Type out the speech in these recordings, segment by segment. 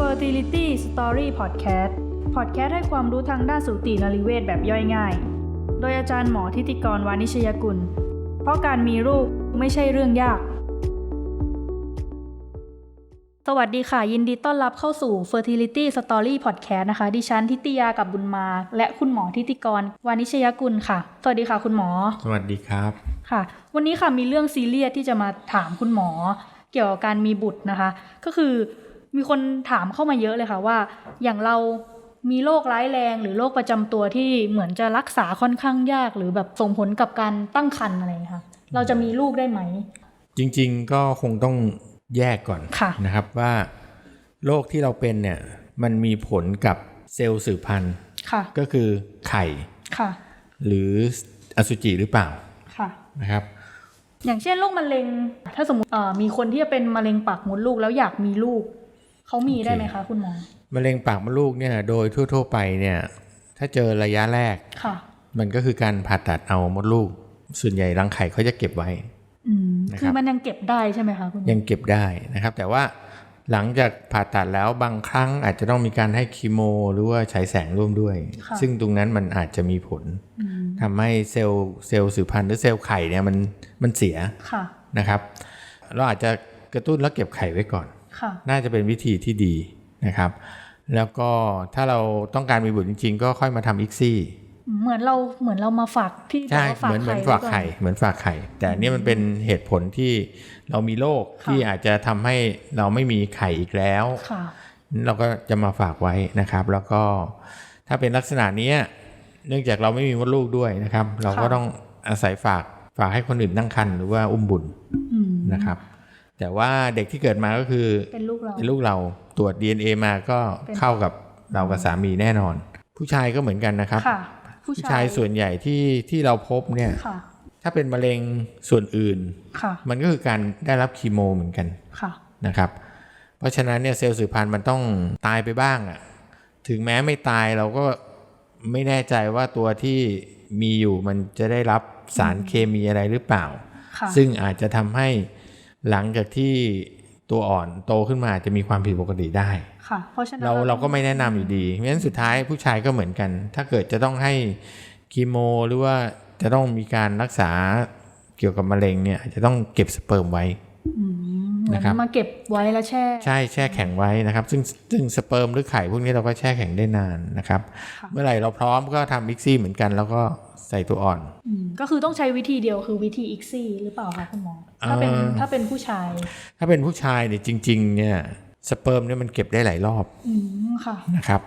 Fertility Story Podcast Podcast ให้ความรู้ทางด้านสูตินรีเวชแบบย่อยง่าย โดยอาจารย์หมอทิติกรวานิชยกุล เพราะการมีลูกไม่ใช่เรื่องยาก สวัสดีค่ะ ยินดีต้อนรับเข้าสู่ Fertility Story Podcast นะคะ ดิฉันทิติยากับบุญมา และคุณหมอทิติกรวานิชยกุลค่ะ สวัสดีค่ะคุณหมอ สวัสดีครับ ค่ะ วันนี้ค่ะมีเรื่องซีเรียสที่จะมาถามคุณหมอ เกี่ยวกับการมีบุตรนะคะ ก็คือ มีคนถามเข้ามาเยอะเลยค่ะว่า อย่างเรามีโรคร้ายแรงหรือโรคประจำตัวที่เหมือนจะรักษาค่อนข้างยาก หรือแบบส่งผลกับการตั้งครรภ์อะไรอย่างเงี้ยค่ะ เราจะมีลูกได้ไหม จริง ๆ ก็คงต้องแยกก่อนค่ะนะครับว่าโรคที่เราเป็นเนี่ยมันมีผลกับเซลล์สืบพันธุ์ค่ะก็คือไข่ค่ะหรืออสุจิหรือเปล่าค่ะนะครับอย่างเช่นโรคมะเร็ง ถ้าสมมติเอ่อมีคนที่จะเป็นมะเร็งปากมดลูกแล้วอยากมีลูก เขามีได้ไหมคะคุณหมอมะเร็งปากมดลูกเนี่ยโดยทั่ว ๆ ไปเนี่ย ถ้าเจอระยะแรกค่ะ มันก็คือการผ่าตัดเอามดลูก ส่วนใหญ่รังไข่เขาจะเก็บไว้อืมนะครับคือมันยังเก็บได้ใช่ไหมคะคุณหมอยังเก็บได้นะครับ แต่ว่าหลังจากผ่าตัดแล้วบางครั้งอาจจะต้องมีการให้คีโม หรือว่าฉายแสงร่วมด้วยค่ะซึ่งตรงนั้นมันอาจจะมีผลอืมทำให้เซลล์เซลล์สืบพันธุ์หรือเซลล์ไข่เนี่ยมันมันเสียค่ะนะครับ เราอาจจะกระตุ้นแล้วเก็บไข่ไว้ก่อนค่ะ น่าจะเป็นวิธีที่ดีนะครับ แล้วก็ถ้าเราต้องการมีบุตรจริง ๆ ก็ค่อยมาทำอีกซี่เหมือนเราเหมือนเรามาฝากที่ใช่แบบว่าเหมือนเหมือนว้ฝากไข่เหมือนฝากไข่แต่อันนี่มันเป็นเหตุผลที่เรามีโรคค่ะที่อาจจะทำให้เราไม่มีไข่อีกแล้วค่ะเราก็จะมาฝากไว้นะครับ แล้วก็ถ้าเป็นลักษณะเนี้ยเนื่องจากเราไม่มีมดลูกด้วยนะครับ เราก็ต้องอาศัยฝากฝากให้คนอื่นตั้งครรภ์หรือว่าอุ้มบุญอืมนะครับ แต่ว่าเด็กที่เกิดมาก็คือเป็นลูกเราเป็นลูกเราตรวจ DNA มาก็เป็นเข้ากับเรากับสามีแน่นอน ผู้ชายก็เหมือนกันนะครับค่ะผู้ผู้ชาชายยส่วนใหญ่ที่ที่เราพบเนี่ยค่ะถ้าเป็นมะเร็งส่วนอื่นค่ะมันก็คือการได้รับคีโมเหมือนกันค่ะนะครับ เพราะฉะนั้นเนี่ยเซลล์สืบพันธุ์มันต้องตายไปบ้างอะ่ะถึงแม้ไม่ตายเราก็ไม่แน่ใจว่าตัวที่มีอยู่มันจะได้รับสารเคมีอะไรหรือเปล่าค่ะซึ่งอาจจะทำให้ หลังจากที่ตัวอ่อนโตขึ้นมาอาจจะมีความผิดปกติได้ค่ะเพราะฉะนั้นเราเราก็ไม่แนะนำอยู่ดีเพราะฉะนั้นสุดท้ายผู้ชายก็เหมือนกัน ถ้าเกิดจะต้องให้คีโมหรือว่าจะต้องมีการรักษาเกี่ยวกับมะเร็งเนี่ยอาจจะต้องเก็บสเปิร์มไว้อืมเหมือนนะครับมาเก็บไว้แล้วแช่ ใช่แช่แข็งไว้นะครับ ซึ่งซึ่งสเปิร์มหรือไข่พวกนี้เราก็แช่แข็งได้นานนะครับค่ะเมื่อไหร่เราพร้อมก็ทำมิกซี่เหมือนกันแล้วก็ ใส่ตัวอ่อนอืมก็คือต้องใช้วิธีเดียวคือวิธีอีกซี่หรือเปล่าคะคุณหมอถ้าเป็นเอ่อถ้าเป็นผู้ชาย ถ้าเป็นผู้ชายเนี่ยจริง ๆ เนี่ยสเปิร์มเนี่ยมันเก็บได้หลายรอบอืมค่ะนะครับ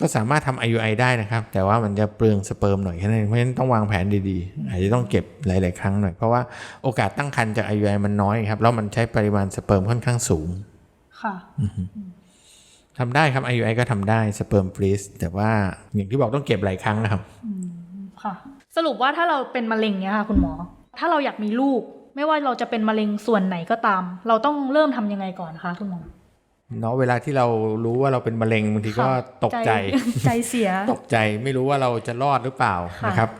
ก็สามารถทำ IUI ได้นะครับ แต่ว่ามันจะเปลืองสเปิร์มหน่อยแค่นั้นเองเพราะฉะนั้นต้องวางแผนดีๆ อาจจะต้องเก็บหลาย ๆ ครั้งหน่อย เพราะว่าโอกาสตั้งครรภ์จาก IUI มันน้อยครับ แล้วมันใช้ปริมาณสเปิร์มค่อนข้างสูง ค่ะทำได้ครับ IUI ก็ทำได้สเปิร์มฟรีซแต่ว่าอย่างที่บอกต้องเก็บหลายครั้งนะครับค่ะ สรุปว่าถ้าเราเป็นมะเร็งเนี้ยค่ะคุณหมอ ถ้าเราอยากมีลูก ไม่ว่าเราจะเป็นมะเร็งส่วนไหนก็ตาม เราต้องเริ่มทำยังไงก่อนคะคุณหมอเนาะเวลาที่เรารู้ว่าเราเป็นมะเร็งบางทีก็ค่ะตกใจใจเสียตกใจไม่รู้ว่าเราจะรอดหรือเปล่าค่ะนะครับ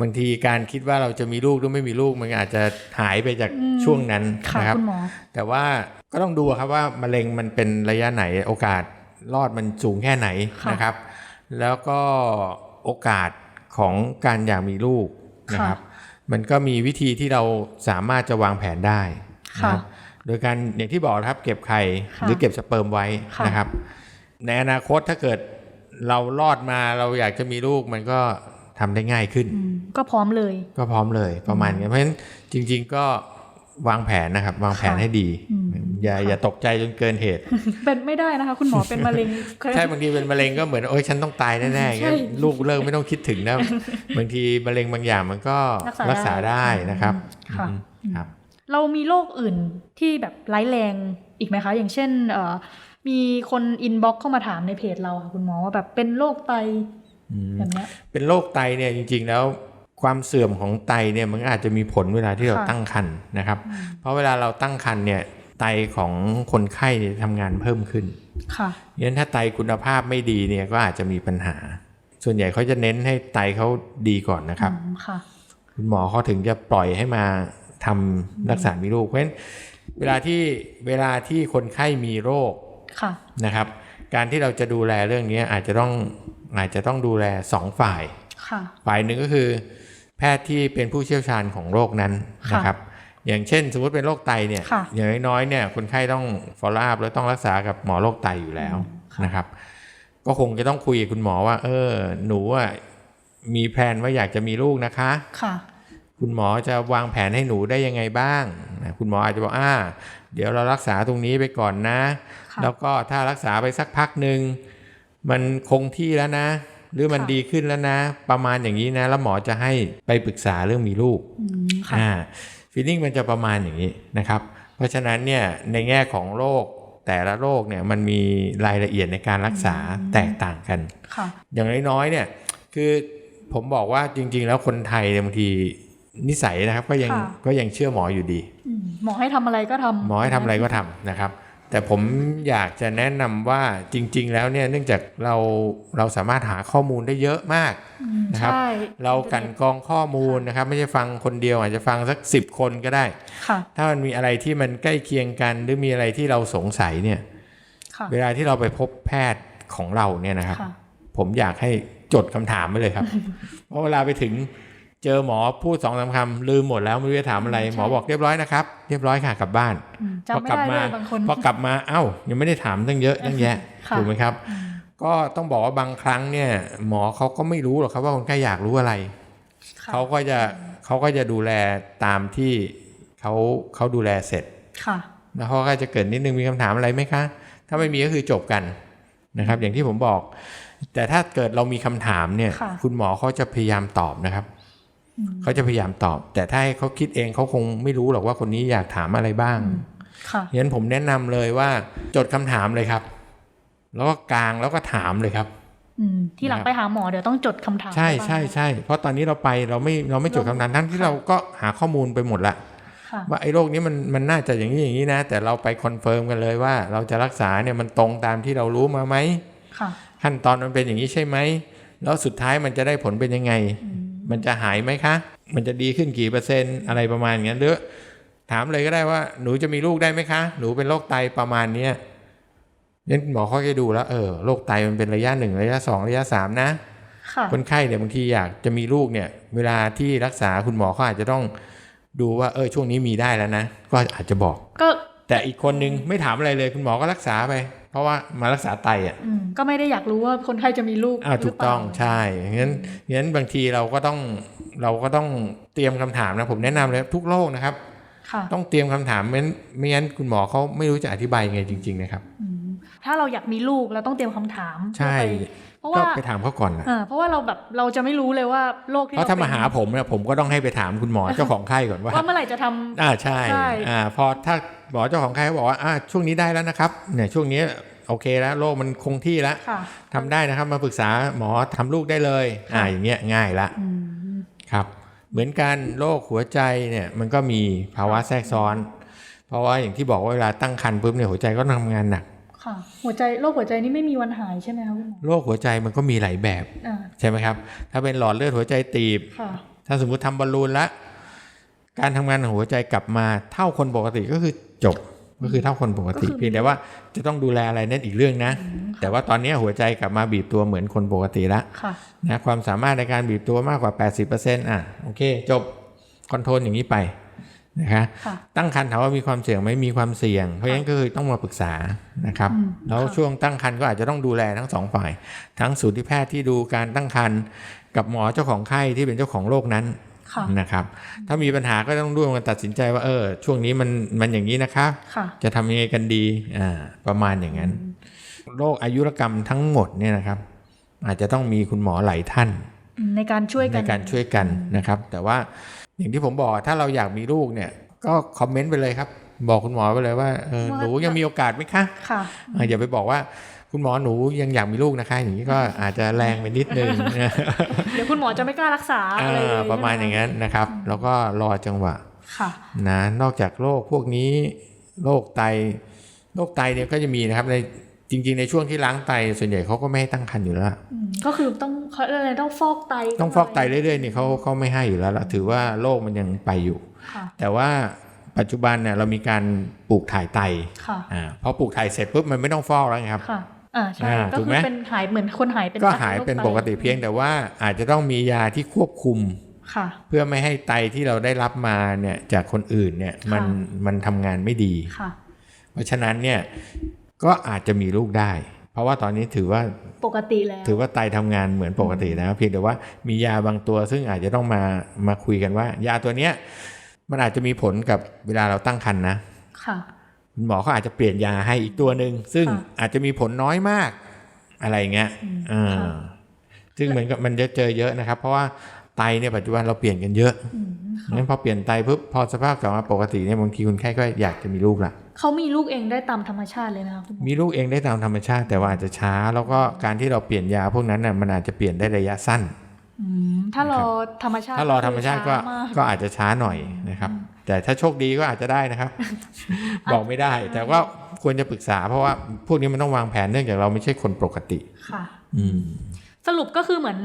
บางทีการคิดว่าเราจะมีลูกหรือไม่มีลูกมันอาจจะหายไปจากอืมช่วงนั้นค่ะนะครับคุณหมอแต่ว่าก็ต้องดูครับว่ามะเร็งมันเป็นระยะไหนโอกาสรอดมันสูงแค่ไหนค่ะนะครับ แล้วก็โอกาส ของการอยากมีลูกนะครับ มันก็มีวิธีที่เราสามารถจะวางแผนได้นะครับโดยการอย่างที่บอกนะครับเก็บไข่ค่ะหรือเก็บสเปิร์มไว้ค่ะนะครับ ในอนาคตถ้าเกิดเรารอดมาเราอยากจะมีลูกมันก็ทำได้ง่ายขึ้นอืมก็พร้อมเลย ก็พร้อมเลยประมาณนี้เพราะฉะนั้นจริง ๆ ก็ วางแผนนะครับ วางแผนค่ะให้ดีอืมอย่าค่ะอย่าตกใจจนเกินเหตุ เป็นไม่ได้นะคะ คุณหมอเป็นมะเร็งใช่บางทีเป็นมะเร็งก็เหมือนโอ้ยฉันต้องตายแน่ๆอย่างเงี้ยใช่ลูกเลิกไม่ต้องคิดถึงนะบางทีมะเร็งบางอย่างมันก็รักษารักษาได้นะครับค่ะอืมครับ เรามีโรคอื่นที่แบบร้ายแรงอีกไหมคะ อย่างเช่นเอ่อมีคนอินบ็อกเข้ามาถามในเพจเราค่ะคุณหมอว่าแบบเป็นโรคไตอืมแบบเนี้ยเป็นโรคไตเนี่ยจริง ๆ แล้ว ความเสื่อมของไตเนี่ยมันก็อาจจะมีผลเวลาที่เราค่ะตั้งครรภ์นะครับ เพราะเวลาเราตั้งครรภ์เนี่ยไตของคนไข้เนี่ยทำงานเพิ่มขึ้นค่ะงั้นถ้าไตคุณภาพไม่ดีเนี่ยก็อาจจะมีปัญหา ส่วนใหญ่เขาจะเน้นให้ไตเขาดีก่อนนะครับอืมค่ะคุณหมอเขาถึงจะปล่อยให้มาทำรักษามีลูกเพราะฉะนั้นเวลาที่เวลาที่คนไข้มีโรคค่ะนะครับ การที่เราจะดูแลเรื่องนี้อาจจะต้องอาจจะต้องดูแลสองฝ่ายค่ะฝ่ายหนึ่งก็คือแพ ทย์ที่เป็นผู้เชี่ยวชาญของโรคนั้นค่ะนะครับ อย่างเช่น สมมติเป็นโรคไตเนี่ยค่ะอย่างน้อยๆเนี่ยคนไข้ต้อง follow up แล้วต้องรักษากับหมอโรคไตอยู่แล้วนะครับ ก็คงจะต้องคุยกับคุณหมอว่า เออ หนูอะมีแพลนว่าอยากจะมีลูกนะคะค่ะคุณหมอจะวางแผนให้หนูได้ยังไงบ้างนะคุณหมออาจจะบอกอ่า เดี๋ยวเรารักษาตรงนี้ไปก่อนนะค่ะแล้วก็ถ้ารักษาไปสักพักหนึ่งมันคงที่แล้วนะ หรือมันค่ะดีขึ้นแล้วนะ ประมาณอย่างนี้นะ แล้วหมอจะให้ไปปรึกษาเรื่องมีลูกอืมค่ะอ่าฟีลลิ่งมันจะประมาณอย่างนี้นะครับ เพราะฉะนั้นเนี่ยในแง่ของโรคแต่ละโรคเนี่ยมันมีรายละเอียดในการรักษาแตกต่างกันค่ะอย่างน้อยๆเนี่ยคือผมบอกว่าจริง ๆ แล้วคนไทยเนี่ยบางทีนิสัยนะครับก็ยังค่ะก็ยังเชื่อหมออยู่ดีอืมหมอให้ทำอะไรก็ทำหมอให้ทำอะไรก็ทำนะครับ แต่ผมอยากจะแนะนำว่าจริง ๆ แล้วเนี่ยเนื่องจากเราเราสามารถหาข้อมูลได้เยอะมากอืมนะครับใช่เรากลันกรองข้อมูลนะครับ ไม่ใช่ฟังคนเดียวอาจจะฟังสักสิบคนก็ได้ค่ะถ้ามันมีอะไรที่มันใกล้เคียงกัน หรือมีอะไรที่เราสงสัยเนี่ยค่ะเวลาที่เราไปพบแพทย์ของเราเนี่ยนะครับค่ะผมอยากให้จดคำถามไว้เลยครับ เพราะเวลาไปถึง เจอหมอพูดสองสามคำลืมหมดแล้วไม่รู้จะถามอะไรใช่หมอบอกเรียบร้อยนะครับ เรียบร้อยค่ะกลับบ้านอืมพอจำไม่กลัได้มาเลยบางคนพอกลับมาเอ้า ยังไม่ได้ถามตั้งเยอะตั้งแยะค่ะถูกไหมครับ ก็ต้องบอกว่าบางครั้งเนี่ย หมอเขาก็ไม่รู้หรอกครับว่าคนไข้อยากรู้อะไรค่ะเขาก็จะเขาก็จะดูแลตามที่เขาเขาดูแลเสร็จค่ะแล้วเขาก็จะเกิดนิดนึงมีคำถามอะไรไหมคะ ถ้าไม่มีก็คือจบกันนะครับ อย่างที่ผมบอก แต่ถ้าเกิดเรามีคำถามเนี่ยค่ะคุณหมอเขาจะพยายามตอบนะครับอืม เขาจะพยายามตอบ แต่ถ้าให้เขาคิดเองเขาคงไม่รู้หรอกว่าคนนี้อยากถามอะไรบ้างค่ะฉะนั้นผมแนะนำเลยว่าจดคำถามเลยครับ แล้วก็กลางแล้วก็ถามเลยครับอืมที่หลังนะครับไปหาหมอเดี๋ยวต้องจดคำถามใช่ไว้บ้างใช่ใช่เพราะตอนนี้เราไปเราไม่เราไม่จดคำถามทั้งที่ค่ะเราก็หาข้อมูลไปหมดละค่ะว่าไอ้โรคนี้มันมันน่าจะอย่างนี้อย่างนี้นะ แต่เราไปคอนเฟิร์มกันเลยว่า เราจะรักษาเนี่ยมันตรงตามที่เรารู้มาไหมค่ะขั้นตอนมันเป็นอย่างนี้ใช่ไหมแล้วสุดท้ายมันจะได้ผลเป็นยังไง มันจะหายไหมคะ มันจะดีขึ้นกี่เปอร์เซ็นต์อะไรประมาณอย่างนั้นหรือถามเลยก็ได้ว่าหนูจะมีลูกได้ไหมคะ หนูเป็นโรคไตประมาณเนี้ยเนี่ยหมอเขาจะดูแล้วเออโรคไตมันเป็นระยะหนึ่งระยะสองระยะสามนะค่ะคนไข้เนี่ยบางทีอยากจะมีลูกเนี่ย เวลาที่รักษาคุณหมอเขาอาจจะต้องดูว่าเออช่วงนี้มีได้แล้วนะ ก็อาจจะบอก ก็แต่อีกคนนึงไม่ถามอะไรเลย คุณหมอก็รักษาไป เพราะว่ามารักษาไตอะอืมก็ไม่ได้อยากรู้ว่าคนไข้จะมีลูกอ่าหรืถูกต้องเปล่าใช่งั้นงั้นบางทีเราก็ต้องเราก็ต้องเตรียมคำถามนะผมแนะนำเลยทุกโรคนะครับค่ะต้องเตรียมคำถามไม่งั้นไม่งั้นคุณหมอเขาไม่รู้จะอธิบายยังไงจริง ๆ นะครับอืมถ้าเราอยากมีลูกเราต้องเตรียมคำถาม ใช่เพื่อไปเพราะก็ว่าไปถามเขาก่อนแหละอ่าเพราะว่าเราแบบเราจะไม่รู้เลยว่าโรคที่เพราะถ้าป็นมาหาผมเนี่ยผมก็ต้องให้ไปถามคุณหมอเจ้าของไข้ก่อนว่าว่าเมื่อไหร่จะทำอ่าใช่ใช่อ่าพอถ้า หมอเจ้าของไข้เขาบอกว่าอ่าช่วงนี้ได้แล้วนะครับเนี่ยช่วงนี้โอเคแล้วโรคมันคงที่แล้วค่ะทำได้นะครับมาปรึกษาหมอทำลูกได้เลยอ่าอย่างเงี้ยง่ายละอืมครับเหมือนกันโรคหัวใจเนี่ยมันก็มีภาวะแทรกซ้อน เพราะว่าอย่างที่บอกว่าเวลาตั้งครรภ์ปุ๊บเนี่ยหัวใจก็ทำงานหนักค่ะหัวใจโรคหัวใจนี่ไม่มีวันหายใช่ไหมคะคุณหมอโรคหัวใจมันก็มีหลายแบบอ่าใช่ไหมครับ ถ้าเป็นหลอดเลือดหัวใจตีบค่ะถ้าสมมุติทำบอลลูนละ การทำงานของหัวใจกลับมาเท่าคนปกติก็คือจบก็คือเท่าคนปกติก็คือเพียงแต่ว่าจะต้องดูแลอะไรนั่นอีกเรื่องนะ แต่ว่าตอนนี้หัวใจกลับมาบีบตัวเหมือนคนปกติละค่ะนะความสามารถในการบีบตัวมากกว่า 80%อะโอเค จบคอนโทรลอย่างนี้ไปนะคะค่ะตั้งครรภ์ถามว่ามีความเสี่ยงไหมมีความเสี่ยง เพราะฉะนั้นก็คือต้องมาปรึกษานะครับอืมแล้วค่ะช่วงตั้งครรภ์ก็อาจจะต้องดูแลทั้งสองฝ่าย ทั้งสูติแพทย์ที่ดูการตั้งครรภ์กับหมอเจ้าของไข้ที่เป็นเจ้าของโรคนั้นค่ะ นะครับถ้ามีปัญหาก็ต้องร่วมกันตัดสินใจว่าเออช่วงนี้มันมันอย่างนี้นะคะค่ะจะทำยังไงกันดีอ่าประมาณอย่างนั้น โรคอายุรกรรมทั้งหมดเนี่ยนะครับ อาจจะต้องมีคุณหมอหลายท่านอืมในการช่วยกัในนการช่วยกันนะครับ แต่ว่าอย่างที่ผมบอกถ้าเราอยากมีลูกเนี่ย ก็คอมเมนต์ไปเลยครับ บอกคุณหมอไปเลยว่าเออว่าหนูยังมีโอกาสไหมคะค่ะอ่าอย่าไปบอกว่า คุณหมอหนูยังอยากมีลูกนะคะ อย่างนี้ก็อาจจะแรงไปนิดนึงเดี๋ยวคุณหมอจะไม่กล้ารักษาอะไรเลยอ่าประมาณอย่างใช่ไหนั้นนะครับ แล้วก็รอจังหวะค่ะนะนอกจากโรคพวกนี้โรคไตโรคไตเนี่ยก็จะมีนะครับในจริง ๆ ในช่วงที่ล้างไตส่วนใหญ่เขาก็ไม่ให้ตั้งครรภ์อยู่แล้วอืมก็คือต้องเขาเรียกอะไรต้องฟอกไต ต้องฟอกไตเรื่อยๆนี่เขาเขาไม่ให้อยู่แล้วล่ะถือว่าโรคมันยังไปอยู่ค่ะแต่ว่าปัจจุบันเนี่ยเรามีการปลูกถ่ายไตค่ะอ่าพอปลูกถ่ายเสร็จปุ๊บมันไม่ต้องฟอกแล้วไงครับค่ะ อ่าใช่อ่าก็ถูกคืไหมอเป็นหายเหมือนคนหายเป็นก็ไตหายเป็นโรคไตปกติเพียงแต่ว่าอาจจะต้องมียาที่ควบคุมค่ะ เพื่อไม่ให้ไตที่เราได้รับมาเนี่ยจากคนอื่นเนี่ยมันค่ะมันทำงานไม่ดีค่ะ เพราะฉะนั้นเนี่ยก็อาจจะมีลูกได้ เพราะว่าตอนนี้ถือว่าปกติแล้ว ถือว่าไตทำงานเหมือนปกติแล้วเพียงแต่ว่ามียาบางตัวซึ่งอาจจะต้องมามาคุยกันว่า ยาตัวเนี้ยมันอาจจะมีผลกับเวลาเราตั้งครรภ์นะค่ะ คุณหมอเขาอาจจะเปลี่ยนยาให้อีกตัวหนึ่งซึ่งค่ะอาจจะมีผลน้อยมากอะไรเงี้ยอืมอ่าค่ะซึ่งมันก็มันจะเจอเยอะนะครับ เพราะว่าไตเนี่ยปัจจุบันเราเปลี่ยนกันเยอะอืมค่ะงั้นพอเปลี่ยนไตปุ๊บพอสภาพกลับมาปกติเนี่ยบางทีคนไข้ก็อยากจะมีลูกละเขามีลูกเองได้ตามธรรมชาติเลยนะคะคุณหมอมีลูกเองได้ตามธรรมชาติ แต่ว่าอาจจะช้า แล้วก็การที่เราเปลี่ยนยาพวกนั้นน่ะมันอาจจะเปลี่ยนได้ระยะสั้นอืม ถ้ารอธรรมชาติ ถ้ารอธรรมชาติก็คือช้มากก็อาจจะช้าหน่อยนะครับ แต่ถ้าโชคดีก็อาจจะได้นะครับ บอกไม่ได้ แต่ว่าควรจะปรึกษา เพราะว่าพวกนี้มันต้องวางแผนเนื่องจากเราไม่ใช่คนปกติค่ะอืมสรุปก็คือเหมือน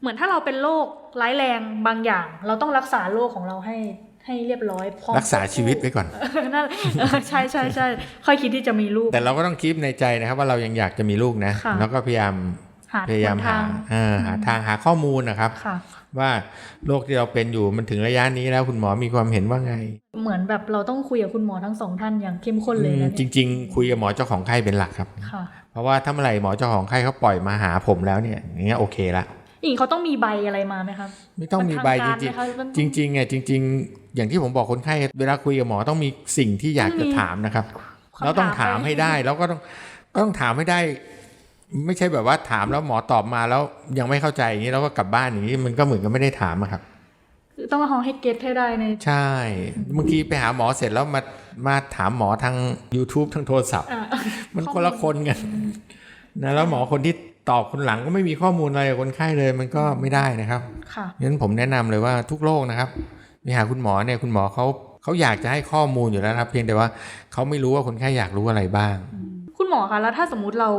เหมือนถ้าเราเป็นโรคร้ายแรงบางอย่าง เราต้องรักษาโรคของเราให้ให้เรียบร้อยพร้อมรักษาชีวิตไว้ก่อนเออนั่นเออใช่ใช่ใช่ค่อยคิดที่จะมีลูก แต่เราก็ต้องคิดในใจนะครับ ว่าเรายังอยากจะมีลูกนะค่ะแล้วก็พยายามหา พยายามหนหาทางอ่าหาทางหาข้อมูลนะครับค่ะว่าโรคที่เราเป็นอยู่มันถึงระยะนี้แล้วคุณหมอมีความเห็นว่าไง เหมือนแบบเราต้องคุยกับคุณหมอทั้งสองท่านอย่างเข้มข้นเลยอืมนะจเนี่ยริง ๆ คุยกับหมอเจ้าของไข้เป็นหลักครับค่ะเพราะว่าถ้าเมื่อไหร่หมอเจ้าของไข้เขาปล่อยมาหาผมแล้วเนี่ยอย่างเงี้ยโอเคละอีกเขาต้องมีใบอะไรมาไหมครับ ไม่ต้องมีใบนจทาริกางไหมคะมันๆจริงๆอะจริง ๆ อย่างที่ผมบอกคนไข้เวลาคุยกับหมอต้องมีสิ่งที่อยากจะถามนะครับคำถามเราต้องถามไปให้ได้แล้วก็ต้องก็ต้องถามให้ได้ ไม่ใช่แบบว่าถามแล้วหมอตอบมาแล้วยังไม่เข้าใจอย่างนี้แล้วก็กลับบ้านอย่างนี้มันก็เหมือนกับไม่ได้ถามอะครับคือต้องเอาให้เก็ตให้ได้ในใช่บางทีไปหาหมอเสร็จแล้วมามาถามหมอทาง YouTube ทางโทรศัพท์อ่ามันคนละคนกันนะแล้วหมอคนที่ตอบคนหลังก็ไม่มีข้อมูลอะไรกับคนไข้เลยมันก็ไม่ได้นะครับค่ะงั้นผมแนะนำเลยว่าทุกโรคนะครับไปหาคุณหมอเนี่ยคุณหมอเขาเขาอยากจะให้ข้อมูลอยู่แล้วนะครับ เพียงแต่ว่าเขาไม่รู้ว่าคนไข้อยากรู้อะไรบ้าง คุณหมอคะแล้วถ้าสมมุติเรา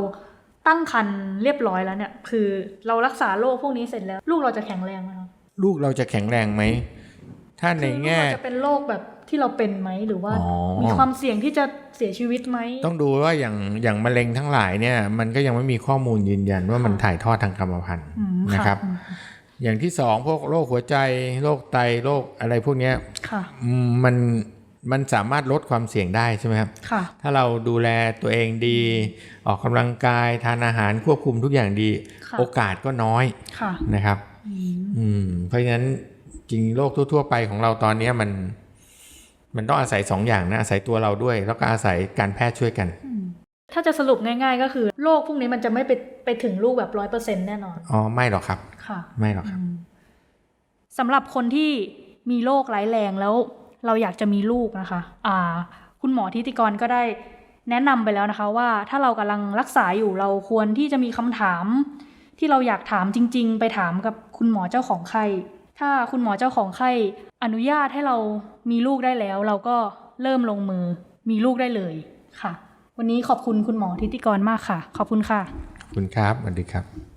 ตั้งครรภ์เรียบร้อยแล้วเนี่ย คือเรารักษาโรคพวกนี้เสร็จแล้ว ลูกเราจะแข็งแรงไหมคะลูกเราจะแข็งแรงไหมถ้าในคือลูกแง่เราจะเป็นโรคแบบที่เราเป็นไหมหรือว่าอ๋อมีความเสี่ยงที่จะเสียชีวิตไหมต้องดูว่าอย่างอย่างมะเร็งทั้งหลายเนี่ย มันก็ยังไม่มีข้อมูลยืนยันว่ามันถ่ายทอดทางกรรมพันธุ์อืมนะครับอืมอย่างที่สองพวกโรคหัวใจโรคไตโรคอะไรพวกเนี้ยค่ะอืมมัน มันสามารถลดความเสี่ยงได้ใช่ไหมครับค่ะถ้าเราดูแลตัวเองดี ออกกำลังกายทานอาหารควบคุมทุกอย่างดีค่ะโอกาสก็น้อยค่ะนะครับอืมอืมเพราะฉะนั้นจริงโรคทั่ว ๆ ไปของเราตอนเนี้ยมัน มันต้องอาศัยสองอย่างนะอาศัยตัวเราด้วย แล้วก็อาศัยการแพทย์ช่วยกัน ถ้าจะสรุปง่าย ๆ ก็คือโรคพวกนี้มันจะไม่ไปไปถึงลูกแบบร้อยเปอร์เซ็นแน่นอนอ๋อไม่หรอกครับ ค่ะ ไม่หรอกครับสำหรับคนที่มีโรคร้ายแรงแล้ว เราอยากจะมีลูกนะคะอ่าคุณหมอทิติกรก็ได้แนะนำไปแล้วนะคะว่าถ้าเรากำลังรักษาอยู่เราควรที่จะมีคำถาม ที่เราอยากถามจริง ๆ ไปถามกับคุณหมอเจ้าของไข้ถ้าคุณหมอเจ้าของไข้อนุญาตให้เรามีลูกได้แล้ว เราก็เริ่มลงมือมีลูกได้เลยค่ะ วันนี้ขอบคุณคุณหมอทิติกรมากค่ะ ขอบคุณค่ะ คุณครับสวัสดีครับ